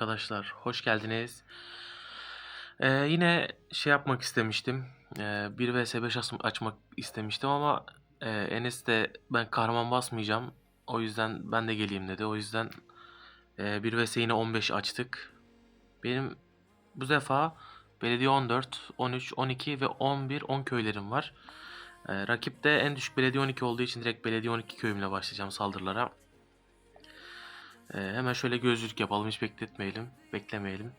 arkadaşlar, hoş geldiniz. Ee, yine şey yapmak istemiştim. Ee, 1 vs 5 as- açmak istemiştim ama e, Enes de ben kahraman basmayacağım. O yüzden ben de geleyim dedi. O yüzden e, 1 vs yine 15 açtık. Benim bu defa belediye 14, 13, 12 ve 11, 10 köylerim var. Ee, rakipte en düşük belediye 12 olduğu için direkt belediye 12 köyümle başlayacağım saldırılara. Ee, hemen şöyle gözlük yapalım hiç bekletmeyelim, beklemeyelim.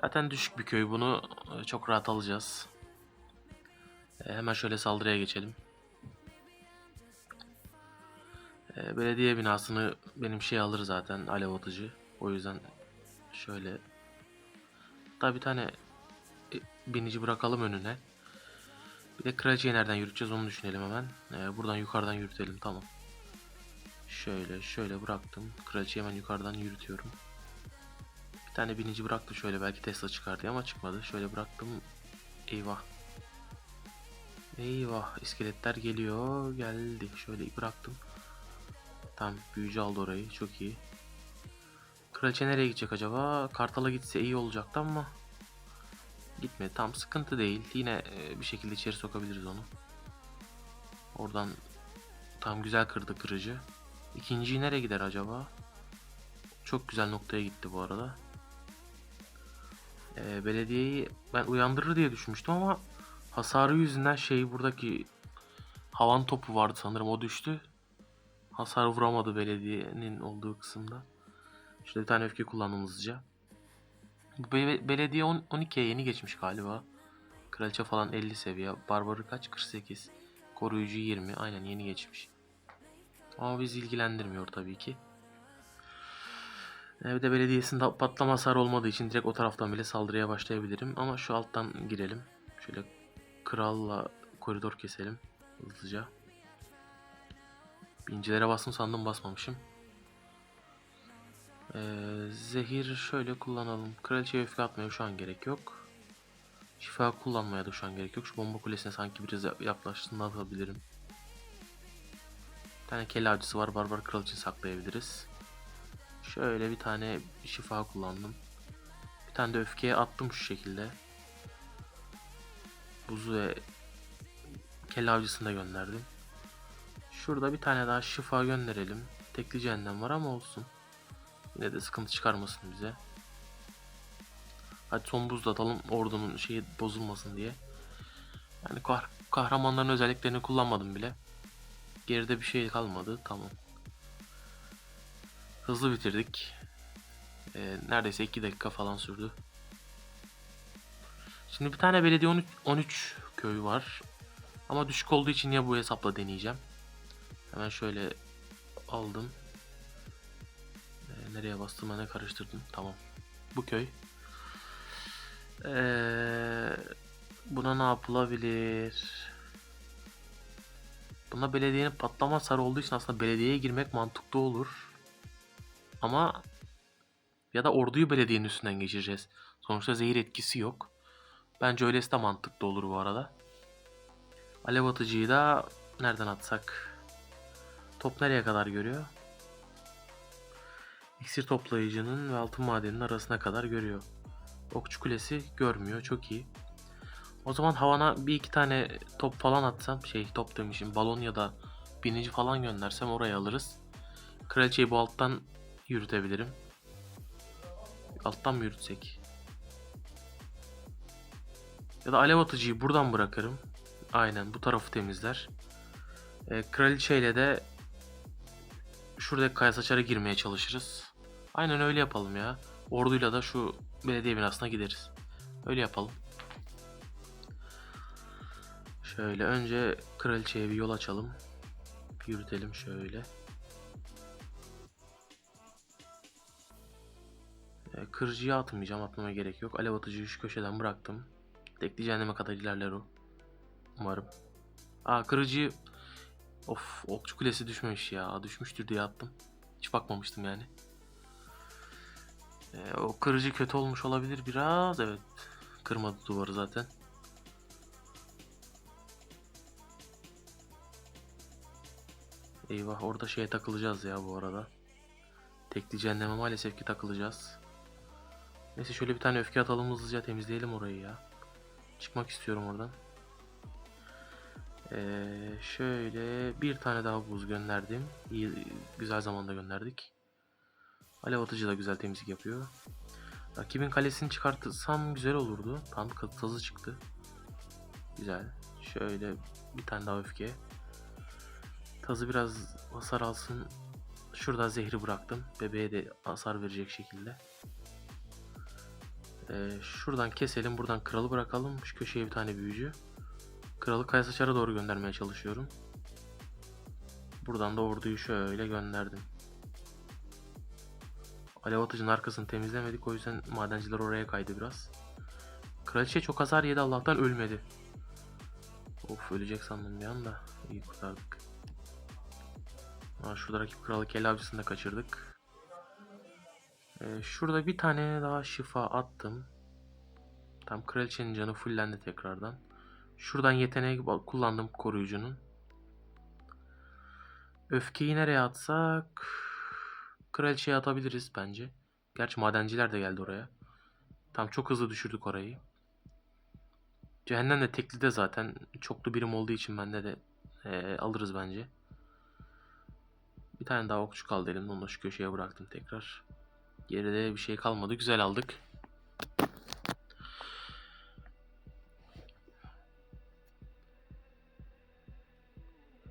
Zaten düşük bir köy bunu e, çok rahat alacağız. Ee, hemen şöyle saldırıya geçelim. Ee, belediye binasını benim şey alır zaten alev atıcı. O yüzden şöyle Hatta bir tane e, binici bırakalım önüne. Bir de kraliçeyi nereden yürüteceğiz onu düşünelim hemen. Ee, buradan yukarıdan yürütelim tamam. Şöyle şöyle bıraktım. Kraliçeyi hemen yukarıdan yürütüyorum. Bir tane binici bıraktı şöyle belki Tesla çıkar diye ama çıkmadı. Şöyle bıraktım. Eyvah. Eyvah iskeletler geliyor. Geldi. Şöyle bıraktım. Tamam büyücü aldı orayı. Çok iyi. Kraliçe nereye gidecek acaba? Kartal'a gitse iyi olacaktı ama gitmedi. Tam sıkıntı değil. Yine e, bir şekilde içeri sokabiliriz onu. Oradan tam güzel kırdı kırıcı. İkinciyi nereye gider acaba? Çok güzel noktaya gitti bu arada. Ee, belediyeyi ben uyandırır diye düşünmüştüm ama hasarı yüzünden şey buradaki havan topu vardı sanırım o düştü. Hasar vuramadı belediyenin olduğu kısımda. Şöyle bir tane öfke kullandım hızlıca. Be- belediye on- 12'ye yeni geçmiş galiba. Kraliçe falan 50 seviye. Barbarı kaç? 48. Koruyucu 20. Aynen yeni geçmiş. Ama bizi ilgilendirmiyor tabii ki. Ee, Bir de belediyesinde patlama hasarı olmadığı için direkt o taraftan bile saldırıya başlayabilirim. Ama şu alttan girelim. Şöyle kralla koridor keselim. Hızlıca. Bincilere bastım sandım basmamışım. Ee, zehir şöyle kullanalım. Kraliçeye öfke atmaya şu an gerek yok. Şifa kullanmaya da şu an gerek yok. Şu bomba kulesine sanki biraz yaklaştığında atabilirim. Tane kelle avcısı var. Barbar kral için saklayabiliriz. Şöyle bir tane şifa kullandım. Bir tane de öfkeye attım şu şekilde. Buzu ve kelle avcısını da gönderdim. Şurada bir tane daha şifa gönderelim. Tekli cehennem var ama olsun. Yine de sıkıntı çıkarmasın bize. Hadi son buz da atalım ordunun şeyi bozulmasın diye. Yani kah- kahramanların özelliklerini kullanmadım bile. Geride bir şey kalmadı. Tamam. Hızlı bitirdik. Ee, neredeyse 2 dakika falan sürdü. Şimdi bir tane belediye 13, 13 köy var. Ama düşük olduğu için ya bu hesapla deneyeceğim. Hemen şöyle aldım. Ee, nereye bastım ne karıştırdım. Tamam. Bu köy. Ee, buna ne yapılabilir? Buna belediyenin patlama hasarı olduğu için aslında belediyeye girmek mantıklı olur. Ama ya da orduyu belediyenin üstünden geçireceğiz. Sonuçta zehir etkisi yok. Bence öylesi de mantıklı olur bu arada. Alev atıcıyı da nereden atsak? Top nereye kadar görüyor? İksir toplayıcının ve altın madeninin arasına kadar görüyor. Okçu kulesi görmüyor. Çok iyi. O zaman havana bir iki tane top falan atsam şey top demişim balon ya da binici falan göndersem oraya alırız. Kraliçeyi bu alttan yürütebilirim. Alttan mı yürütsek? Ya da alev atıcıyı buradan bırakırım. Aynen bu tarafı temizler. Ee, kraliçeyle de şuradaki kaya saçara girmeye çalışırız. Aynen öyle yapalım ya. Orduyla da şu belediye binasına gideriz. Öyle yapalım. Şöyle önce kraliçeye bir yol açalım. Yürütelim şöyle. Ee, Kırıcıya atmayacağım. Atmama gerek yok. Alev atıcıyı şu köşeden bıraktım. Tekli cehenneme kadar ilerler o. Umarım. Aa kırıcıyı... Of okçu kulesi düşmemiş ya. Düşmüştür diye attım. Hiç bakmamıştım yani. Ee, o kırıcı kötü olmuş olabilir biraz. Evet. Kırmadı duvarı zaten. Eyvah orada şeye takılacağız ya bu arada. Tekli cehenneme maalesef ki takılacağız. Neyse şöyle bir tane öfke atalım hızlıca temizleyelim orayı ya. Çıkmak istiyorum oradan. Ee, şöyle bir tane daha buz gönderdim. İyi, güzel zamanda gönderdik. Alev atıcı da güzel temizlik yapıyor. Rakibin kalesini çıkartırsam güzel olurdu. Tam tazı çıktı. Güzel. Şöyle bir tane daha öfke. Tazı biraz hasar alsın. Şurada zehri bıraktım. Bebeğe de hasar verecek şekilde. Ee, şuradan keselim. Buradan kralı bırakalım. Şu köşeye bir tane büyücü. Kralı Kayasaçar'a doğru göndermeye çalışıyorum. Buradan da orduyu şöyle gönderdim. Alev atıcının arkasını temizlemedik. O yüzden madenciler oraya kaydı biraz. Kraliçe çok hasar yedi. Allah'tan ölmedi. Of ölecek sandım bir anda. İyi kurtardık. Ha, şurada rakip kralı kelle avcısını da kaçırdık. Ee, şurada bir tane daha şifa attım. Tam kraliçenin canı fullendi tekrardan. Şuradan yeteneği kullandım koruyucunun. Öfkeyi nereye atsak? Kraliçeye atabiliriz bence. Gerçi madenciler de geldi oraya. Tam çok hızlı düşürdük orayı. Cehennem de tekli de zaten çoklu birim olduğu için bende de e, alırız bence. Bir tane daha okçu kaldı elimde. Onu da şu köşeye bıraktım tekrar. Geride bir şey kalmadı. Güzel aldık.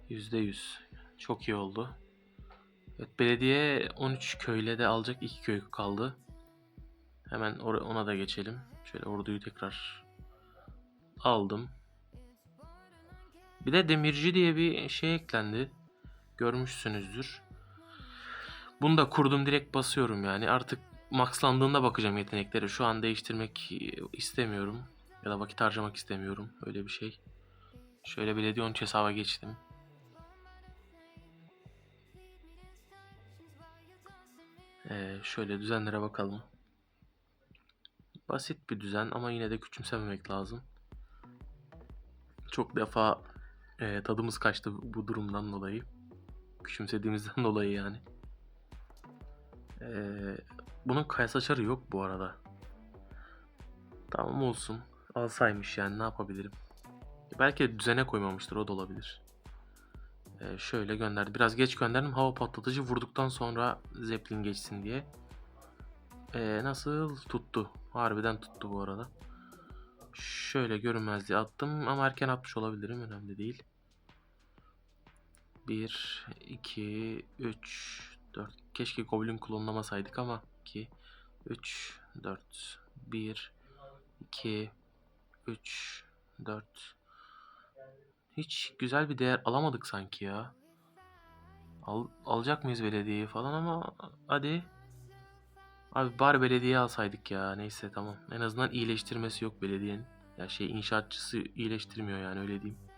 Yüzde yüz. Çok iyi oldu. Evet, belediye 13 köyle de alacak. 2 köy kaldı. Hemen ona da geçelim. Şöyle orduyu tekrar aldım. Bir de demirci diye bir şey eklendi. Görmüşsünüzdür. Bunu da kurdum direkt basıyorum yani. Artık maxlandığında bakacağım yetenekleri. Şu an değiştirmek istemiyorum. Ya da vakit harcamak istemiyorum. Öyle bir şey. Şöyle belediye 13 hesaba geçtim. Ee, şöyle düzenlere bakalım. Basit bir düzen ama yine de küçümsememek lazım. Çok defa e, tadımız kaçtı bu durumdan dolayı. Küçümsediğimizden dolayı yani. Ee, bunun kayas açarı yok bu arada. Tamam olsun. Alsaymış yani ne yapabilirim. Belki düzene koymamıştır o da olabilir. Ee, şöyle gönderdi. Biraz geç gönderdim. Hava patlatıcı vurduktan sonra Zeppelin geçsin diye. Ee, nasıl tuttu? Harbiden tuttu bu arada. Şöyle görünmezliği attım ama erken atmış olabilirim. Önemli değil. 1, 2, 3, 4. Keşke Goblin klonlamasaydık ama 2, 3, 4, 1, 2, 3, 4. Hiç güzel bir değer alamadık sanki ya. Al, alacak mıyız belediyeyi falan ama hadi. Abi bari belediye alsaydık ya. Neyse tamam. En azından iyileştirmesi yok belediyenin. Ya şey inşaatçısı iyileştirmiyor yani öyle diyeyim.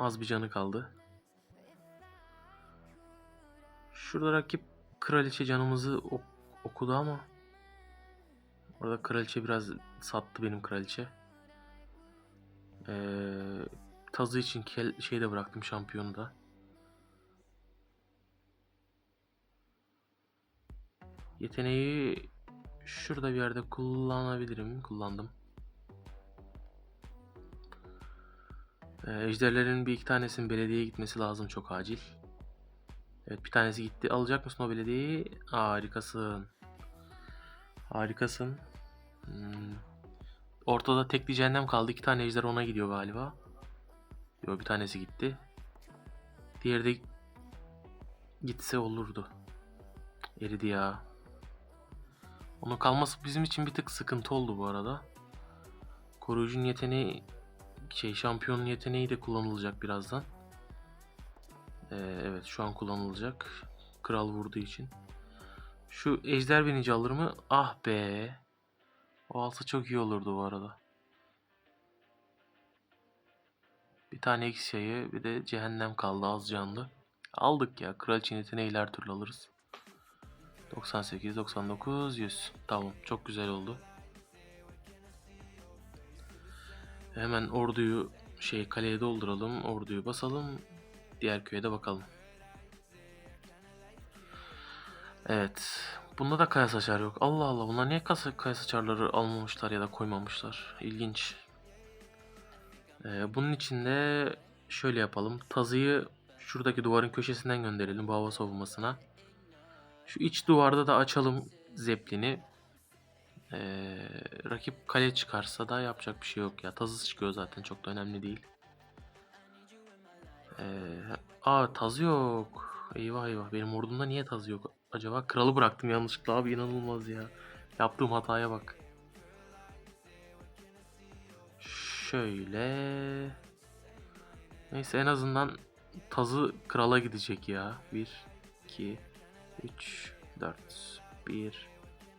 Az bir canı kaldı. Şurada rakip kraliçe canımızı ok- okudu ama orada kraliçe biraz sattı benim kraliçe. Ee, tazı için kel, şey de bıraktım şampiyonu da. Yeteneği şurada bir yerde kullanabilirim. Kullandım. Ejderlerin bir iki tanesinin belediyeye gitmesi lazım çok acil. Evet bir tanesi gitti. Alacak mısın o belediyeyi? Harikasın. Harikasın. Hmm. Ortada tekli cehennem kaldı. İki tane ejder ona gidiyor galiba. Yok bir tanesi gitti. Diğeri de gitse olurdu. Eridi ya. Onun kalması bizim için bir tık sıkıntı oldu bu arada. Koruyucunun yeteneği şey şampiyonun yeteneği de kullanılacak birazdan. Ee, evet şu an kullanılacak. Kral vurduğu için. Şu ejder binici alır mı? Ah be. O alsa çok iyi olurdu bu arada. Bir tane şeyi bir de cehennem kaldı az canlı. Aldık ya. Kraliçe yeteneğiyle her türlü alırız. 98, 99, 100. Tamam. Çok güzel oldu. Hemen orduyu şey kaleye dolduralım. Orduyu basalım. Diğer köye de bakalım. Evet. bunda da kaya saçar yok. Allah Allah bunlar niye kaya saçarları almamışlar ya da koymamışlar. İlginç. Ee, bunun için de şöyle yapalım. Tazıyı şuradaki duvarın köşesinden gönderelim bu hava savunmasına. Şu iç duvarda da açalım zeplini. Ee, rakip kale çıkarsa da yapacak bir şey yok ya. Tazı çıkıyor zaten çok da önemli değil. Ee, aa tazı yok. Eyvah eyvah benim ordumda niye tazı yok? Acaba kralı bıraktım yanlışlıkla abi inanılmaz ya. Yaptığım hataya bak. Şöyle. Neyse en azından tazı krala gidecek ya. 1, 2, 3, 4. 1,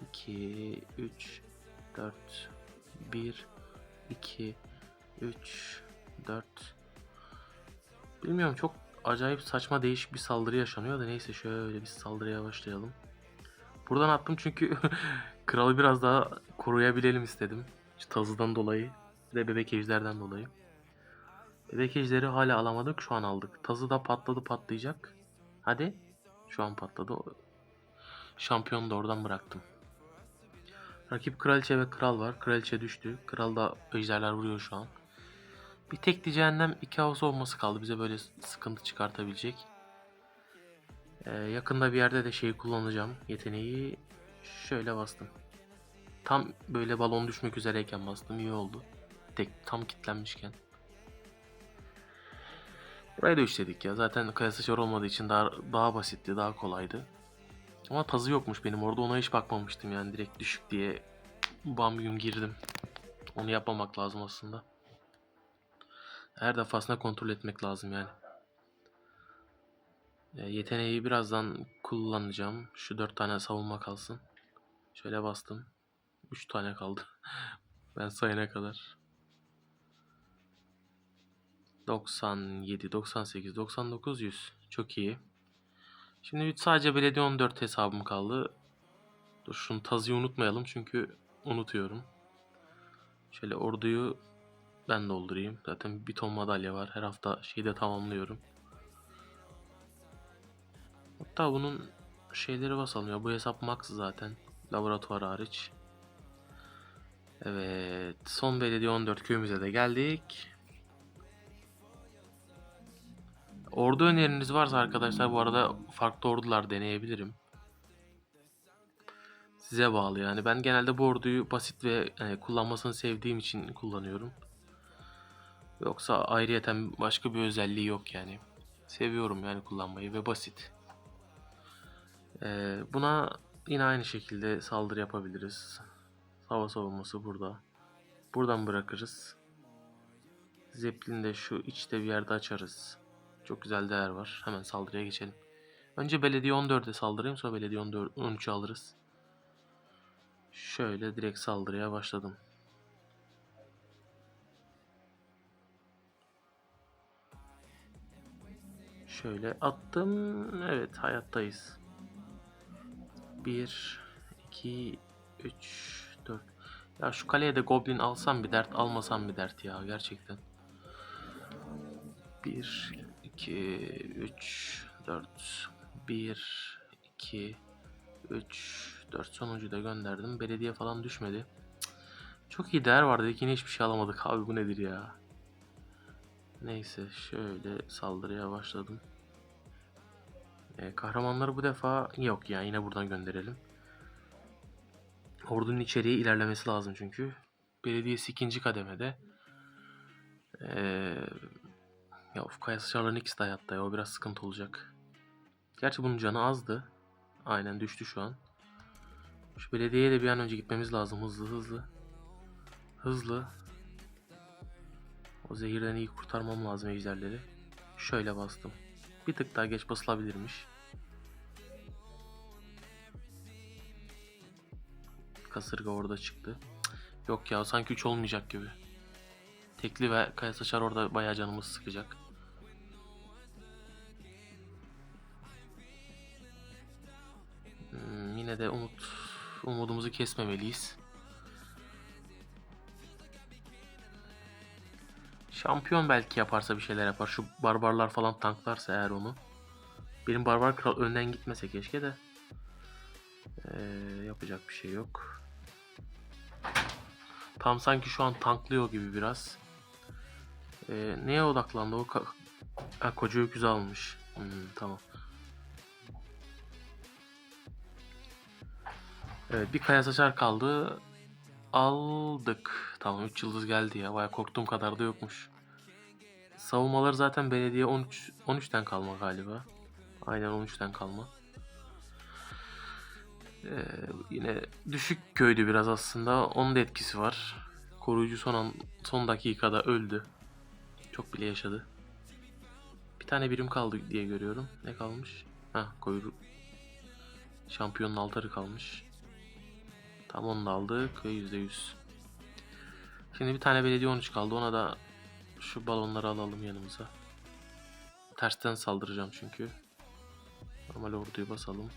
2, 3, 4, 1, 2, 3, 4. Bilmiyorum çok acayip saçma değişik bir saldırı yaşanıyor da neyse şöyle bir saldırıya başlayalım. Buradan attım çünkü kralı biraz daha koruyabilelim istedim. Şu tazıdan dolayı ve bebek ejderden dolayı. Bebek ejderi hala alamadık şu an aldık. Tazı da patladı patlayacak. Hadi. Şu an patladı. Şampiyonu da oradan bıraktım. Rakip kraliçe ve kral var. Kraliçe düştü. Kral da ejderler vuruyor şu an. Bir tek cehennem iki havası olması kaldı. Bize böyle sıkıntı çıkartabilecek. Ee, yakında bir yerde de şeyi kullanacağım. Yeteneği şöyle bastım. Tam böyle balon düşmek üzereyken bastım. iyi oldu. Tek tam kilitlenmişken. Burayı da üçledik ya. Zaten kaya sıçrar olmadığı için daha, daha basitti, daha kolaydı. Ama tazı yokmuş benim orada. Ona hiç bakmamıştım yani. Direkt düşük diye bam güm girdim. Onu yapmamak lazım aslında. Her defasında kontrol etmek lazım yani. E, yeteneği birazdan kullanacağım. Şu dört tane savunma kalsın. Şöyle bastım. Üç tane kaldı. ben sayana kadar. 97, 98, 99, 100. Çok iyi. Şimdi sadece belediye 14 hesabım kaldı. Dur şunu tazıyı unutmayalım çünkü unutuyorum. Şöyle orduyu ben doldurayım. Zaten bir ton madalya var. Her hafta şeyde tamamlıyorum. Hatta bunun şeyleri basalım ya. Bu hesap max zaten. Laboratuvar hariç. Evet. Son belediye 14 köyümüze de geldik. Ordu öneriniz varsa arkadaşlar bu arada farklı ordular deneyebilirim. Size bağlı yani. Ben genelde bu orduyu basit ve yani kullanmasını sevdiğim için kullanıyorum. Yoksa ayrıyeten başka bir özelliği yok yani. Seviyorum yani kullanmayı ve basit. Ee, buna yine aynı şekilde saldırı yapabiliriz. Hava savunması burada. Buradan bırakırız. Zeppelin de şu içte bir yerde açarız. Çok güzel değer var. Hemen saldırıya geçelim. Önce belediye 14'e saldırayım sonra belediye 14, 13'ü alırız. Şöyle direkt saldırıya başladım. Şöyle attım. Evet hayattayız. 1, 2, 3, 4. Ya şu kaleye de goblin alsam bir dert almasam bir dert ya gerçekten. 1, 2, 3, 4. 1, 2, 3, 4. Sonuncuyu da gönderdim. Belediye falan düşmedi. Çok iyi değer vardı. Yine hiçbir şey alamadık. Abi bu nedir ya? Neyse şöyle saldırıya başladım. Ee, kahramanları bu defa yok ya yine buradan gönderelim. Ordunun içeriye ilerlemesi lazım çünkü. Belediyesi ikinci kademede. Ee, ya of kaya sıçarların ikisi de hayatta ya o biraz sıkıntı olacak. Gerçi bunun canı azdı. Aynen düştü şu an. Şu belediyeye de bir an önce gitmemiz lazım hızlı hızlı. Hızlı. O zehirden iyi kurtarmam lazım ejderleri. Şöyle bastım. Bir tık daha geç basılabilirmiş. Kasırga orada çıktı. Yok ya sanki 3 olmayacak gibi. Tekli ve kaya saçar orada bayağı canımız sıkacak. Umudumuzu kesmemeliyiz. Şampiyon belki yaparsa bir şeyler yapar. Şu barbarlar falan tanklarsa eğer onu. Benim barbar kral önden gitmese keşke de. Ee, yapacak bir şey yok. Tam sanki şu an tanklıyor gibi biraz. Ee, neye odaklandı o? Ka- ha, koca öküzü almış. Hmm, tamam. Bir kaya saçar kaldı. Aldık. Tamam 3 yıldız geldi ya. Baya korktuğum kadar da yokmuş. Savunmaları zaten belediye 13 13'ten kalma galiba. Aynen 13'ten kalma. Ee, yine düşük köydü biraz aslında. Onun da etkisi var. Koruyucu son an, son dakikada öldü. Çok bile yaşadı. Bir tane birim kaldı diye görüyorum. Ne kalmış? Ha koyu şampiyonun altarı kalmış. Tam onu da aldık ve %100. Şimdi bir tane belediye 13 kaldı. Ona da şu balonları alalım yanımıza. Tersten saldıracağım çünkü. Normal orduyu basalım.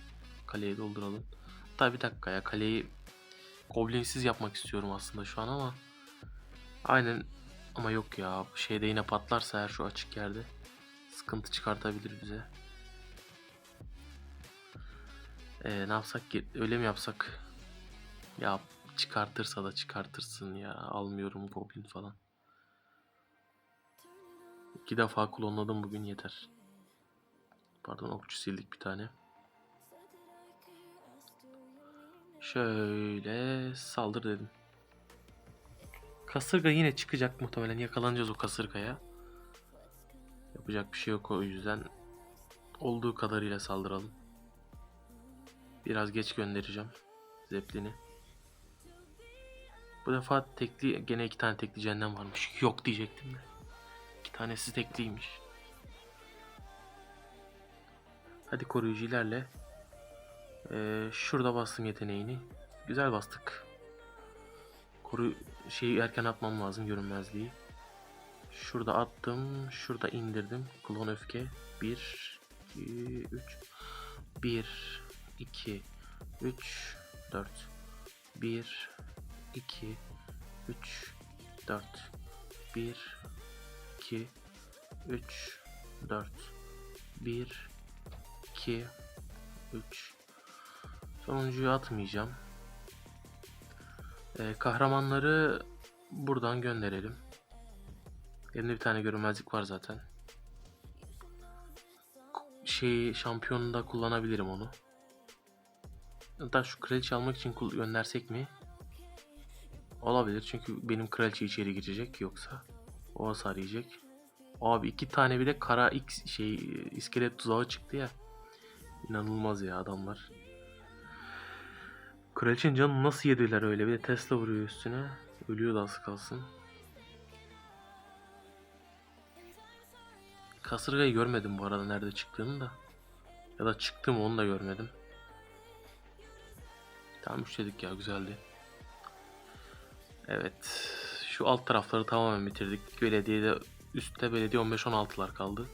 Kaleyi dolduralım. Tabi bir dakika ya kaleyi Goblinsiz yapmak istiyorum aslında şu an ama Aynen ama yok ya şeyde yine patlarsa eğer şu açık yerde sıkıntı çıkartabilir bize. Ee, ne yapsak ki öyle mi yapsak? Ya çıkartırsa da çıkartırsın ya almıyorum Goblin falan. İki defa klonladım bugün yeter. Pardon okçu sildik bir tane. Şöyle saldır dedim. Kasırga yine çıkacak muhtemelen yakalanacağız o kasırgaya. Yapacak bir şey yok o yüzden olduğu kadarıyla saldıralım. Biraz geç göndereceğim Zeppelin'i. Bu defa tekli gene iki tane tekli cehennem varmış. Yok diyecektim de. İki tanesi tekliymiş. Hadi koruyucu ilerle. Ee, şurada bastım yeteneğini. Güzel bastık. Koru şeyi erken atmam lazım görünmezliği. Şurada attım. Şurada indirdim. Klon öfke. 1 2 3 1 2 3 4 1 2 3 4 1 2 3 4 1 2 3 Sonuncuyu atmayacağım. Ee, kahramanları buradan gönderelim. Elimde bir tane görünmezlik var zaten. Şey şampiyonunda kullanabilirim onu. Hatta şu kraliçe almak için göndersek mi? Olabilir çünkü benim kraliçe içeri girecek yoksa o hasar yiyecek. Abi iki tane bir de kara X şey iskelet tuzağı çıktı ya. İnanılmaz ya adamlar. Kraliçenin canını nasıl yediler öyle bir de Tesla vuruyor üstüne. Ölüyor da az kalsın. Kasırgayı görmedim bu arada nerede çıktığını da. Ya da çıktı mı onu da görmedim. Tamam üçledik ya güzeldi. Evet. Şu alt tarafları tamamen bitirdik. Belediyede üstte belediye 15-16'lar kaldı.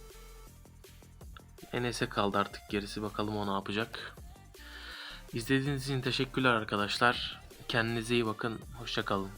Enes'e kaldı artık gerisi bakalım o ne yapacak. İzlediğiniz için teşekkürler arkadaşlar. Kendinize iyi bakın. Hoşçakalın.